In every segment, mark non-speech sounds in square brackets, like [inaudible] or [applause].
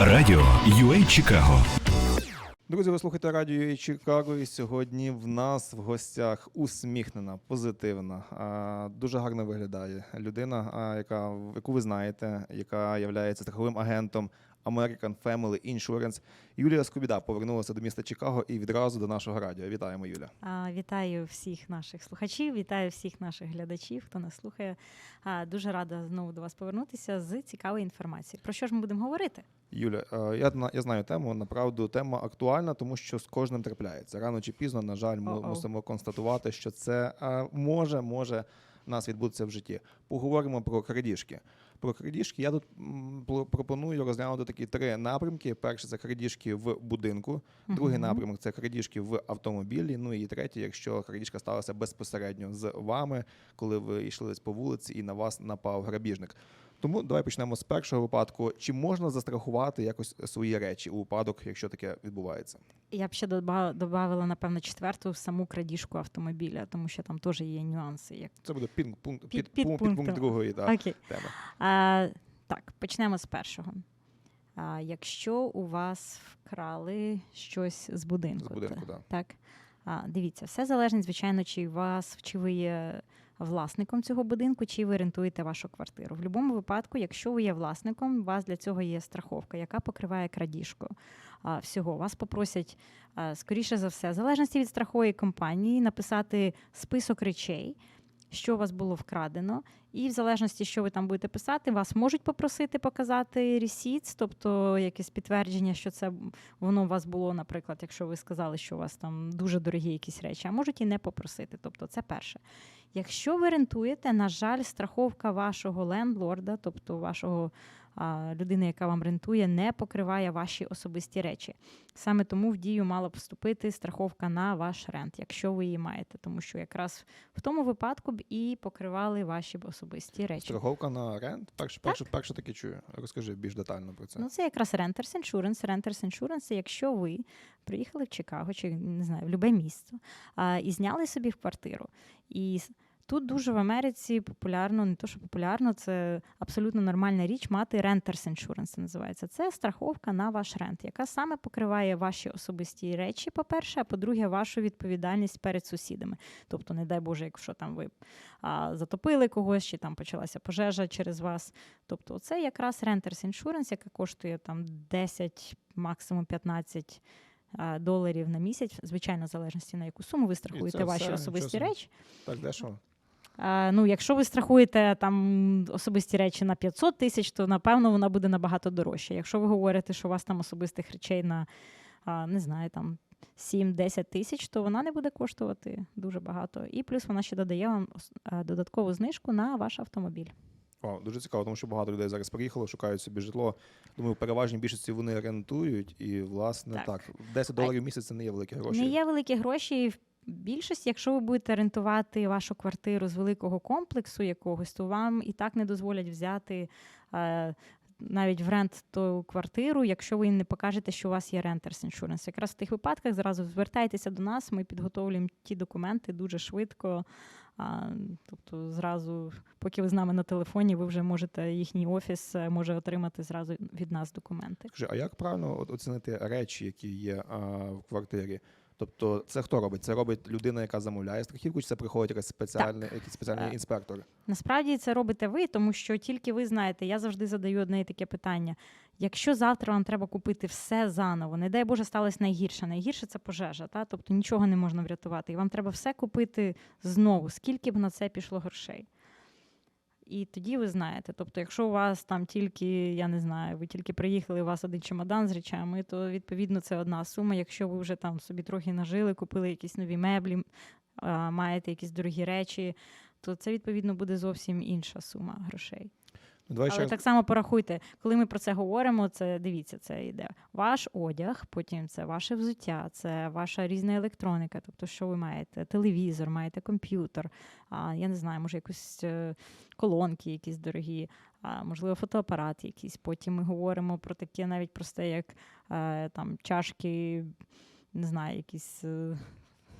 Радіо UA Чикаго. Друзі, ви слухаєте радіо UA Чикаго, і сьогодні в нас в гостях усміхнена, позитивна, дуже гарно виглядає людина, яка яку ви знаєте, яка є страховим агентом American Family Insurance. Юлія Скобіда повернулася до міста Чикаго і відразу до нашого радіо. Вітаємо, Юля. А, Вітаю всіх наших слухачів, вітаю всіх наших глядачів, хто нас слухає. А, Дуже рада знову до вас повернутися з цікавою інформацією. Про що ж ми будемо говорити? Юля, е, я я знаю тему. Направду тема актуальна, тому що з кожним трапляється. Рано чи пізно, на жаль, ми О-оу. мусимо констатувати, що це е, може, може нас відбутися в житті. Поговоримо про крадіжки. Про крадіжки я тут пропоную розглянути такі три напрямки: перший це крадіжки в будинку, другий напрямок це крадіжки в автомобілі. Ну і третій, якщо крадіжка сталася безпосередньо з вами, коли ви йшли по вулиці і на вас напав грабіжник. Тому давай почнемо з першого випадку. Чи можна застрахувати якось свої речі у випадок, якщо таке відбувається? Я б ще додавала, напевно, четверту саму крадіжку автомобіля, тому що там теж є нюанси. Як... Це буде пінг пункт Під- під, під, пункт другої да, Окей. теми. А, так, почнемо з першого. А, якщо у вас вкрали щось з будинку, З будинку, то- да. так. А, дивіться, все залежить, звичайно, чи у вас, чи ви є власником цього будинку, чи ви рентуєте вашу квартиру. В будь-якому випадку, якщо ви є власником, у вас для цього є страховка, яка покриває крадіжку. Всього вас попросять, скоріше за все, в залежності від страхової компанії, написати список речей. Що у вас було вкрадено, і в залежності, що ви там будете писати, вас можуть попросити показати ресіц, тобто якесь підтвердження, що це воно у вас було, наприклад, якщо ви сказали, що у вас там дуже дорогі якісь речі, а можуть і не попросити. Тобто, це перше. Якщо ви рентуєте, на жаль, страховка вашого лендлорда, тобто вашого а, людини, яка вам рентує, не покриває ваші особисті речі. Саме тому в дію мала б вступити страховка на ваш рент, якщо ви її маєте, тому що якраз в тому випадку б і покривали ваші особисті речі. Страховка на рент. Перше, перше, перше таке чую. Розкажи більш детально про це. Ну, це якраз Renters Insurance. Renters Insurance – це якщо ви приїхали в Чикаго чи не знаю, в любе місто а, і зняли собі в квартиру. І тут дуже в Америці популярно, не то, що популярно, це абсолютно нормальна річ мати Renters Insurance, це називається. Це страховка на ваш рент, яка саме покриває ваші особисті речі, по-перше, а по-друге, вашу відповідальність перед сусідами. Тобто, не дай Боже, якщо там ви а, затопили когось, чи там почалася пожежа через вас. Тобто, це якраз Renters Insurance, яка коштує там 10, максимум 15 доларів на місяць, звичайно, в залежності на яку суму ви страхуєте ваші все, особисті речі. Так, дешево. Ну, якщо ви страхуєте там особисті речі на 500 тисяч, то напевно вона буде набагато дорожча. Якщо ви говорите, що у вас там особистих речей на не знаю, там 7-10 тисяч, то вона не буде коштувати дуже багато. І плюс вона ще додає вам додаткову знижку на ваш автомобіль. О, дуже цікаво, тому що багато людей зараз приїхало, шукають собі житло. Думаю, в переважній більшості вони рентують, і власне так, Так. 10 доларів в місяць це не є великі гроші. Не є великі гроші. Більшості, якщо ви будете рентувати вашу квартиру з великого комплексу якогось, то вам і так не дозволять взяти е, навіть в рент ту квартиру, якщо ви не покажете, що у вас є Renters Insurance. Якраз в тих випадках зразу звертайтеся до нас, ми підготовлюємо ті документи дуже швидко. А, тобто, зразу, поки ви з нами на телефоні, ви вже можете їхній офіс е, може отримати зразу від нас документи. А як правильно оцінити речі, які є а, в квартирі? Тобто, це хто робить? Це робить людина, яка замовляє страхівку, чи це приходить якась спеціальний, якийсь спеціальний Е, інспектор? Насправді це робите ви, тому що тільки ви знаєте, я завжди задаю одне і таке питання. Якщо завтра вам треба купити все заново, не дай Боже, сталося найгірше. Найгірше це пожежа, та? тобто нічого не можна врятувати. І вам треба все купити знову, скільки б на це пішло грошей. І тоді ви знаєте. Тобто, якщо у вас там тільки, я не знаю, ви тільки приїхали, у вас один чемодан з речами, то відповідно це одна сума. Якщо ви вже там собі трохи нажили, купили якісь нові меблі, маєте якісь дорогі речі, то це відповідно буде зовсім інша сума грошей. Давай Але ще так само порахуйте, коли ми про це говоримо, це дивіться, це йде ваш одяг, потім це ваше взуття, це ваша різна електроніка. Тобто, що ви маєте? Телевізор, маєте комп'ютер, а, я не знаю, може якісь е, колонки, якісь дорогі, а, можливо, фотоапарат якийсь. Потім ми говоримо про таке навіть просте, як е, там чашки, не знаю, якісь.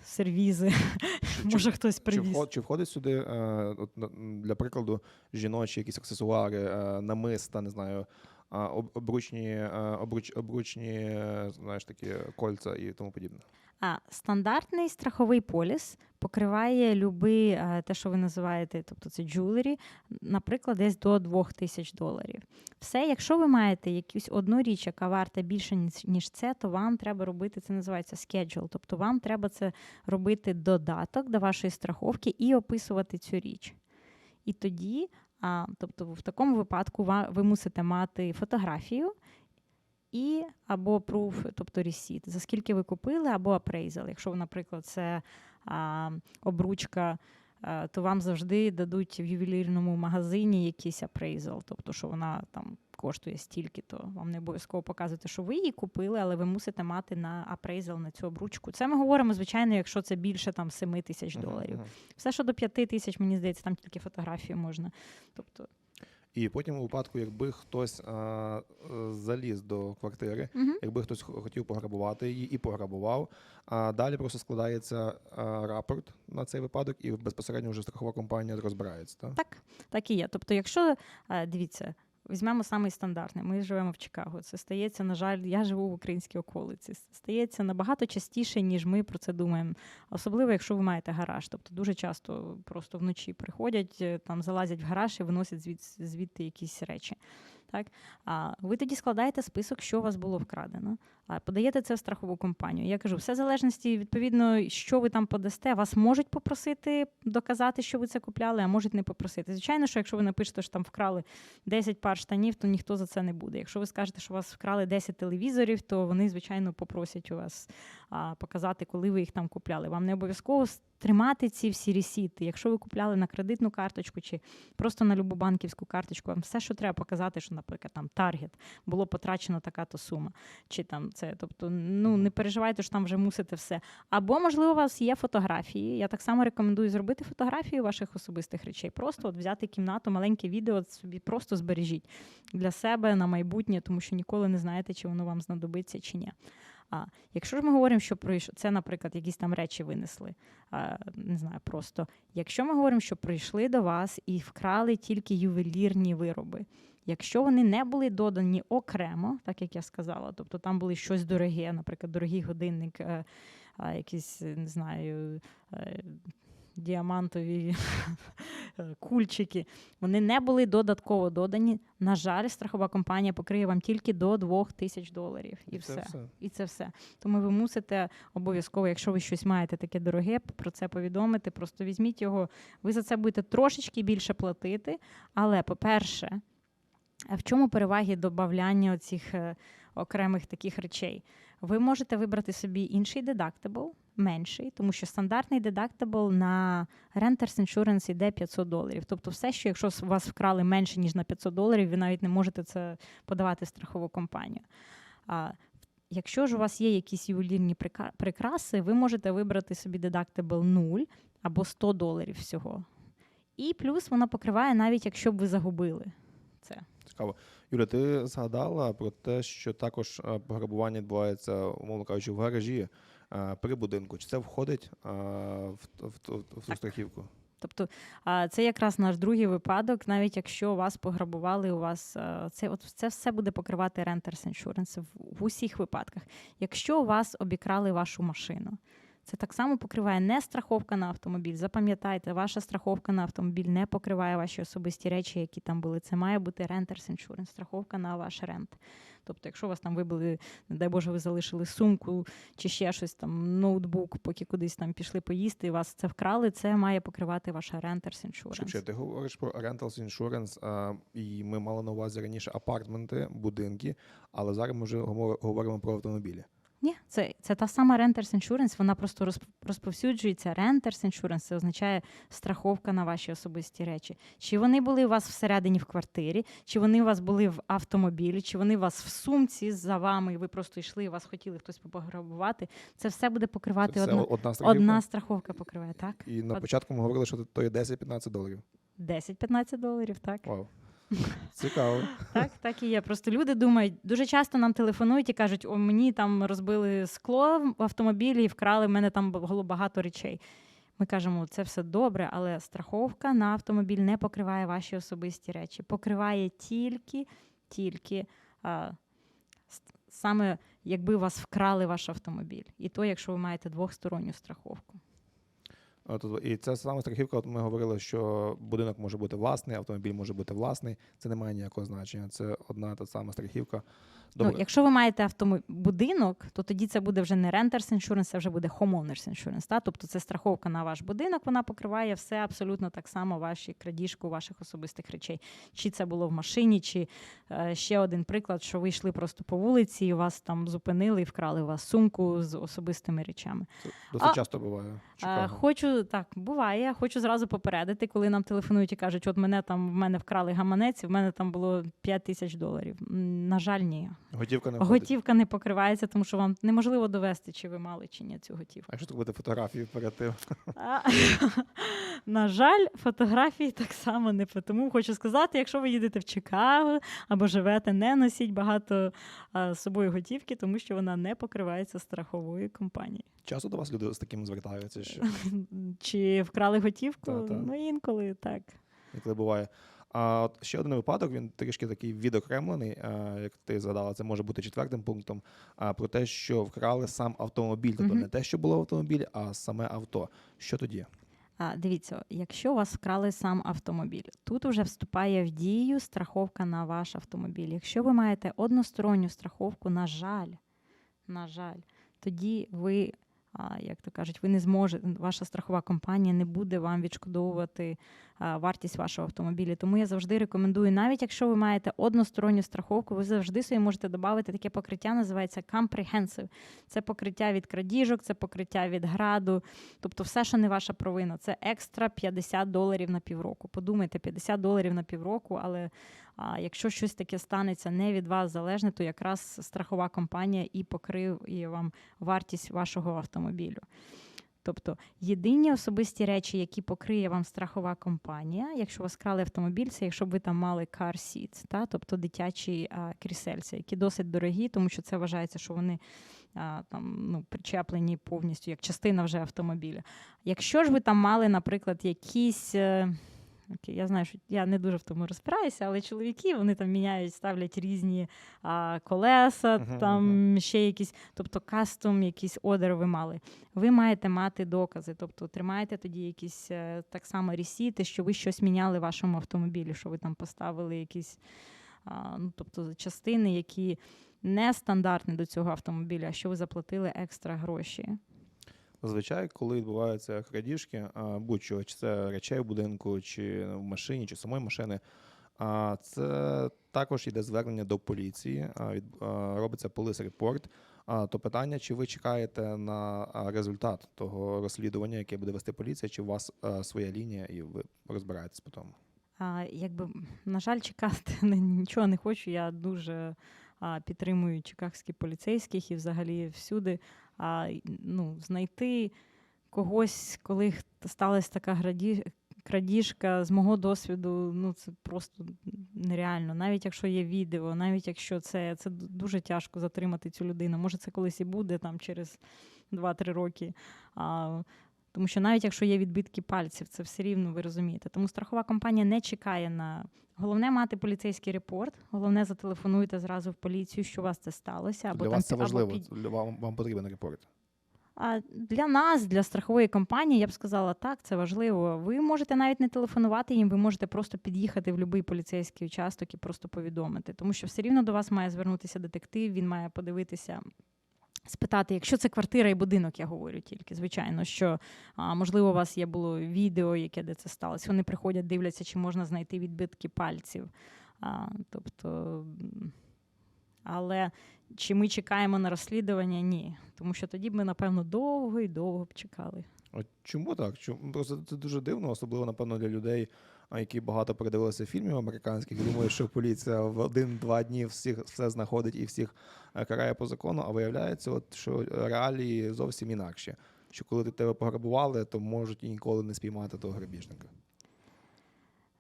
Сервізи, може хтось Чи, привіз. вход, чи входить сюди, е, от, для прикладу, жіночі якісь аксесуари, е, намиста, не знаю, обручні, е, обруч, обручні знаєш, такі кольця і тому подібне. А стандартний страховий поліс покриває любий, е, те, що ви називаєте, тобто це джулері, наприклад, десь до 2 тисяч доларів. Все, якщо ви маєте якусь одну річ, яка варта більше, ніж це, то вам треба робити це називається schedule. Тобто вам треба це робити додаток до вашої страховки і описувати цю річ. І тоді, а, тобто, в такому випадку ви мусите мати фотографію і або proof, тобто receipt, за скільки ви купили, або appraisal. Якщо, наприклад, це а, обручка, а, то вам завжди дадуть в ювелірному магазині якийсь appraisal, тобто, що вона там коштує стільки, то вам не обов'язково показувати, що ви її купили, але ви мусите мати на appraisal на цю обручку. Це ми говоримо, звичайно, якщо це більше там 7 тисяч доларів. Все, що до 5 тисяч, мені здається, там тільки фотографію можна. Тобто, І потім у випадку, якби хтось а, е, заліз до квартири, угу. якби хтось хотів пограбувати її і пограбував, а далі просто складається а, рапорт на цей випадок, і безпосередньо вже страхова компанія розбирається. Так? Так, так і є. Тобто, якщо е, дивіться, візьмемо самий стандартний. Ми живемо в Чикаго. Це стається, на жаль, я живу в українській околиці. Стається набагато частіше, ніж ми про це думаємо. Особливо, якщо ви маєте гараж. Тобто дуже часто просто вночі приходять, е, там залазять в гараж і виносять звід, звідти якісь речі. Так? А ви тоді складаєте список, що у вас було вкрадено, а подаєте це в страхову компанію. Я кажу, все в залежності, відповідно, що ви там подасте, вас можуть попросити доказати, що ви це купляли, а можуть не попросити. Звичайно, що якщо ви напишете, що там вкрали 10 пар штанів, то ніхто за це не буде. Якщо ви скажете, що вас вкрали 10 телевізорів, то вони, звичайно, попросять у вас а, показати, коли ви їх там купляли. Вам не обов'язково тримати ці всі ресіти. Якщо ви купляли на кредитну карточку чи просто на любу банківську карточку, вам все, що треба показати, що, наприклад, там таргет було потрачено така-то сума. Чи там це, тобто, ну не переживайте, що там вже мусите все. Або, можливо, у вас є фотографії. Я так само рекомендую зробити фотографію ваших особистих речей. Просто от взяти кімнату, маленьке відео собі просто збережіть для себе на майбутнє, тому що ніколи не знаєте, чи воно вам знадобиться чи ні. А якщо ж ми говоримо, що це, наприклад, якісь там речі винесли, а, не знаю, просто якщо ми говоримо, що прийшли до вас і вкрали тільки ювелірні вироби. Якщо вони не були додані окремо, так як я сказала, тобто там були щось дороге, наприклад, дорогий годинник, е, якісь, не знаю, е, діамантові [laughs] кульчики, вони не були додатково додані. На жаль, страхова компанія покриє вам тільки до 2 тисяч доларів. І, це все. все. І це все. Тому ви мусите обов'язково, якщо ви щось маєте таке дороге, про це повідомити. Просто візьміть його. Ви за це будете трошечки більше платити. Але, по-перше, в чому переваги додавання цих окремих таких речей? Ви можете вибрати собі інший дедактабл, менший, тому що стандартний дедактабл на Renters Insurance йде 500 доларів. Тобто, все, що якщо вас вкрали менше ніж на 500 доларів, ви навіть не можете це подавати в страхову компанію. А якщо ж у вас є якісь ювелірні прикраси, ви можете вибрати собі дедактабл 0 або 100 доларів всього. І плюс вона покриває навіть якщо б ви загубили це. Цікаво. Юля, ти згадала про те, що також е, пограбування відбувається, умовно кажучи, в гаражі е, при будинку. Чи це входить е, в, в, в, в ту Так. страхівку? Тобто це якраз наш другий випадок, навіть якщо вас пограбували, у вас це от це все буде покривати Renters Insurance в, в усіх випадках. Якщо у вас обікрали вашу машину, це так само покриває не страховка на автомобіль. Запам'ятайте, ваша страховка на автомобіль не покриває ваші особисті речі, які там були. Це має бути Renters Insurance, страховка на ваш рент. Тобто, якщо вас там вибили, не дай Боже, ви залишили сумку чи ще щось там, ноутбук, поки кудись там пішли поїсти, і вас це вкрали, це має покривати ваша Renters Insurance. Шепче, ти говориш про Rentals Insurance, е, і ми мали на увазі раніше апартменти, будинки, але зараз ми вже говоримо про автомобілі. Ні, це, це та сама Renters Insurance, вона просто розп- розповсюджується. Renters Insurance це означає страховка на ваші особисті речі. Чи вони були у вас всередині в квартирі, чи вони у вас були в автомобілі, чи вони у вас в сумці за вами, і ви просто йшли, і вас хотіли хтось пограбувати. Це все буде Це покривати все одна, одна страхівка. одна страховка покриває, так? І на Од- початку ми говорили, що то є 10-15 доларів. 10-15 доларів, так. Вау. Цікаво. Так, так і є. Просто люди думають, дуже часто нам телефонують і кажуть, о, мені там розбили скло в автомобілі і вкрали, в мене там було багато речей. Ми кажемо, це все добре, але страховка на автомобіль не покриває ваші особисті речі. Покриває тільки тільки а, саме якби вас вкрали ваш автомобіль. І то, якщо ви маєте двохсторонню страховку. От, і це саме страхівка. От ми говорили, що будинок може бути власний, автомобіль може бути власний. Це не має ніякого значення. Це одна та сама страхівка. Добре. Ну, якщо ви маєте автомобіль будинок, то тоді це буде вже не renters insurance, це вже буде homeowners insurance. Та? Тобто це страховка на ваш будинок, вона покриває все абсолютно так само, ваші крадіжку ваших особистих речей. Чи це було в машині, чи е, ще один приклад, що ви йшли просто по вулиці, і вас там зупинили і вкрали у вас сумку з особистими речами. Це досить А- часто буває. в Е, Чикаго. Хочу так, буває. Хочу зразу попередити, коли нам телефонують і кажуть, от мене там в мене вкрали гаманець, в мене там було 5 тисяч доларів. На жаль, ні. Готівка не входить. Готівка не покривається, тому що вам неможливо довести, чи ви мали чи ні цю готівку. А якщо так буде фотографії перед тим? [laughs] На жаль, фотографії так само не тому. Хочу сказати, якщо ви їдете в Чикаго або живете, не носіть багато а, з собою готівки, тому що вона не покривається страховою компанією. Часто до вас люди з таким звертаються, що [laughs] Чи вкрали готівку? Та-та. Ну, інколи так. коли буває. А от ще один випадок, він трішки такий відокремлений, е, як ти згадала, це може бути четвертим пунктом. А про те, що вкрали сам автомобіль, тобто Мгм. не те, що було в автомобілі, а саме авто. Що тоді? А, дивіться, якщо у вас вкрали сам автомобіль, тут вже вступає в дію страховка на ваш автомобіль. Якщо ви маєте односторонню страховку, на жаль, на жаль, тоді ви, як то кажуть, ви не зможете, ваша страхова компанія не буде вам відшкодовувати вартість вашого автомобіля. Тому я завжди рекомендую, навіть якщо ви маєте односторонню страховку, ви завжди собі можете додати таке покриття, називається comprehensive. Це покриття від крадіжок, це покриття від граду, Тобто все, що не ваша провина, це екстра 50 доларів на півроку. Подумайте, 50 доларів на півроку, але а, якщо щось таке станеться не від вас залежне, то якраз страхова компанія і покрив і вам вартість вашого автомобілю. Тобто єдині особисті речі, які покриє вам страхова компанія, якщо вас крали автомобіль, це якщо б ви там мали car seats, та, тобто дитячі а, крісельця, які досить дорогі, тому що це вважається, що вони а, там, ну, причеплені повністю як частина вже автомобіля. Якщо ж ви там мали, наприклад, якісь. Окей, Я знаю, що я не дуже в тому розбираюся, але чоловіки вони там міняють, ставлять різні а, колеса, Мгм, там ще якісь, тобто кастом, якісь одер ви мали. Ви маєте мати докази, тобто тримаєте тоді якісь е, так само ресіти, що ви щось міняли в вашому автомобілі, що ви там поставили якісь а, ну, тобто частини, які не стандартні до цього автомобіля, а що ви заплатили екстра гроші. Зазвичай, коли відбуваються крадіжки, будь-що, чи це речей в будинку, чи в машині, чи самої машини, це також йде звернення до поліції, робиться report. А, то питання, чи ви чекаєте на результат того розслідування, яке буде вести поліція, чи у вас своя лінія, і ви розбираєтесь по тому? Якби, на жаль, чекати [laughs] нічого не хочу. Я дуже підтримую чикагських поліцейських і взагалі всюди. А, ну, знайти когось, коли сталася така крадіжка, з мого досвіду, ну це просто нереально. Навіть якщо є відео, навіть якщо це, це дуже тяжко затримати цю людину. Може, це колись і буде там через 2-3 роки. А, тому що навіть якщо є відбитки пальців, це все рівно ви розумієте. Тому страхова компанія не чекає на головне мати поліцейський репорт. Головне зателефонуйте зразу в поліцію, що у вас це сталося. Або Для там вас це або важливо, під- вам, вам потрібен репорт. а для нас, для страхової компанії, я б сказала, так, це важливо. Ви можете навіть не телефонувати їм, ви можете просто під'їхати в будь-який поліцейський участок і просто повідомити. Тому що все рівно до вас має звернутися детектив, він має подивитися. Спитати, якщо це квартира і будинок, я говорю тільки, звичайно, що а, можливо у вас є було відео, яке де це сталося. Вони приходять, дивляться, чи можна знайти відбитки пальців. А, тобто, але чи ми чекаємо на розслідування? Ні. Тому що тоді б ми, напевно, довго і довго б чекали. От чому так? Чому просто це дуже дивно, особливо напевно для людей, а, які багато передивилися фільмів американських. і Думають, що поліція в один-два дні всіх все знаходить і всіх е, карає по закону. А виявляється, от що реалії зовсім інакші. Що коли ти тебе пограбували, то можуть ніколи не спіймати того грабіжника.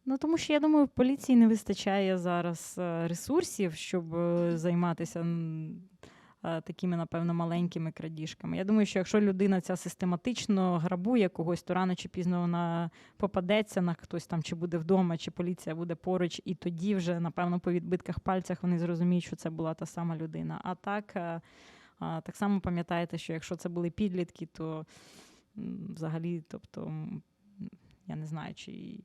Ну тому що я думаю, поліції не вистачає зараз е, ресурсів, щоб е, займатися такими, напевно, маленькими крадіжками. Я думаю, що якщо людина ця систематично грабує когось, то рано чи пізно вона попадеться на хтось там, чи буде вдома, чи поліція буде поруч, і тоді вже, напевно, по відбитках пальцях вони зрозуміють, що це була та сама людина. А так, е, так само пам'ятаєте, що якщо це були підлітки, то взагалі, тобто, я не знаю, чи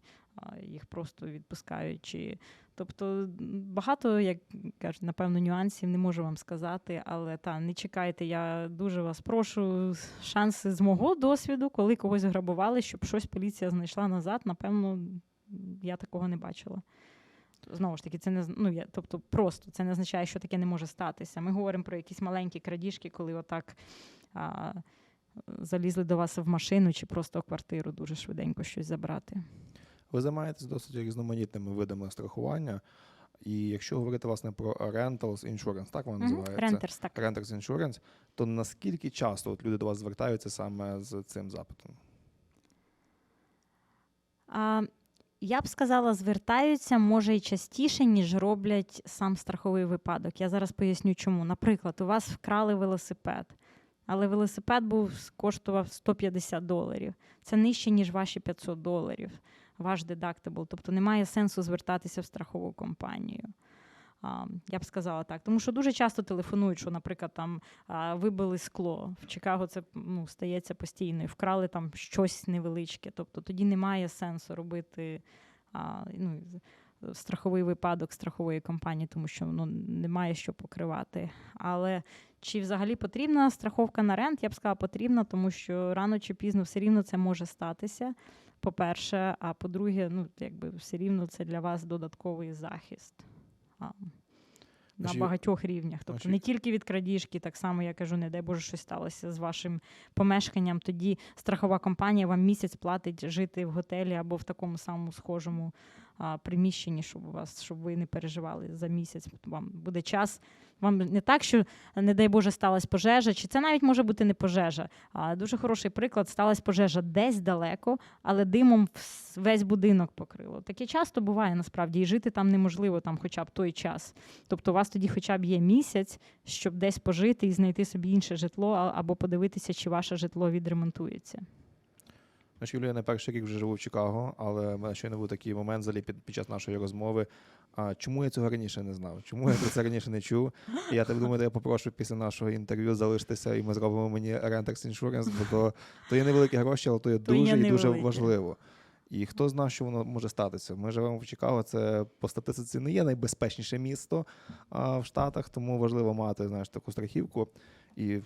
їх просто відпускають, чи тобто багато, як кажуть, напевно, нюансів не можу вам сказати, але та не чекайте. Я дуже вас прошу. Шанси з мого досвіду, коли когось грабували, щоб щось поліція знайшла назад, напевно, я такого не бачила. Знову ж таки, це не ну, я, тобто просто це не означає, що таке не може статися. Ми говоримо про якісь маленькі крадіжки, коли отак а, залізли до вас в машину чи просто в квартиру дуже швиденько щось забрати. Ви займаєтесь досить різноманітними видами страхування. І якщо говорити власне про rentals insurance, так воно Мгм. називається? Рентерс, так. Renters Insurance, то наскільки часто от люди до вас звертаються саме з цим запитом? А, я б сказала, звертаються може і частіше, ніж роблять сам страховий випадок. Я зараз поясню, чому. Наприклад, у вас вкрали велосипед, але велосипед був коштував 150 доларів. Це нижче, ніж ваші 500 доларів, ваш дедактабл. Тобто немає сенсу звертатися в страхову компанію. Я б сказала так. Тому що дуже часто телефонують, що, наприклад, там вибили скло. В Чикаго це ну, стається постійно, і вкрали там щось невеличке. Тобто тоді немає сенсу робити ну, страховий випадок страхової компанії, тому що ну, немає що покривати. Але чи взагалі потрібна страховка на рент? Я б сказала, потрібна, тому що рано чи пізно все рівно це може статися. По-перше, а по-друге, ну, якби все рівно це для вас додатковий захист. А, на багатьох рівнях. Тобто не тільки від крадіжки, так само я кажу, не дай Боже, щось сталося з вашим помешканням. Тоді страхова компанія вам місяць платить жити в готелі або в такому самому схожому приміщенні, щоб у вас, щоб ви не переживали за місяць. Вам буде час. Вам не так, що не дай Боже, сталася пожежа, чи це навіть може бути не пожежа. А дуже хороший приклад: сталася пожежа десь далеко, але димом весь будинок покрило. Таке часто буває насправді, і жити там неможливо, там, хоча б той час. Тобто, у вас тоді, хоча б є місяць, щоб десь пожити і знайти собі інше житло, або подивитися, чи ваше житло відремонтується. Значить, Юлія, не перший рік вже живу в Чикаго, але в мене щойно був такий момент взагалі під, під час нашої розмови. А чому я цього раніше не знав? Чому я про це раніше не чув? І я так думаю, я попрошу після нашого інтерв'ю залишитися, і ми зробимо мені Renters Insurance, бо то, то є невеликі гроші, але то є То дуже і дуже невеликі. важливо. І хто знає, що воно може статися? Ми живемо в Чикаго, це по статистиці не є найбезпечніше місто а, в Штатах, тому важливо мати знаєш, таку страхівку. І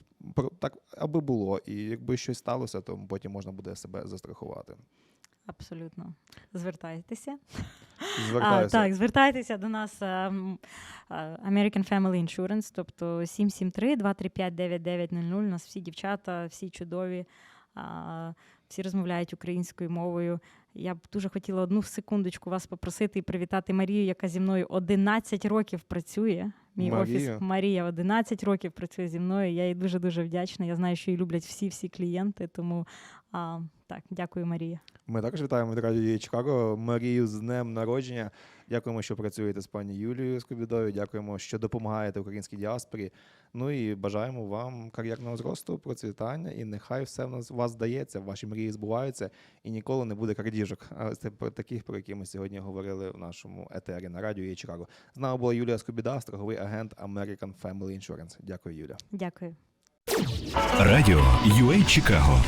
так, аби було. І якби щось сталося, то потім можна буде себе застрахувати. Абсолютно. Звертайтеся. А, так, звертайтеся до нас а, м, а, American Family Insurance, тобто 773-235-9900. У нас всі дівчата, всі чудові, всі розмовляють українською мовою. Я б дуже хотіла одну секундочку вас попросити і привітати Марію, яка зі мною 11 років працює. Мій Марія? офіс Марія 11 років працює зі мною. Я їй дуже дуже вдячна. Я знаю, що її люблять всі всі клієнти. Тому а, так, дякую, Марія. Ми також вітаємо від радіо Чикаго Марію з днем народження. Дякуємо, що працюєте з пані Юлією Скобідою. Дякуємо, що допомагаєте українській діаспорі. Ну і бажаємо вам кар'єрного зросту, процвітання. І нехай все в вас здається, ваші мрії збуваються, і ніколи не буде крадіжок. Це про таких, про які ми сьогодні говорили в нашому етері на радіо Чикаго. З нами була Юлія Скобіда, страховий агент American Family Insurance. Дякую, Юля. Дякую. Радіо UA Чикаго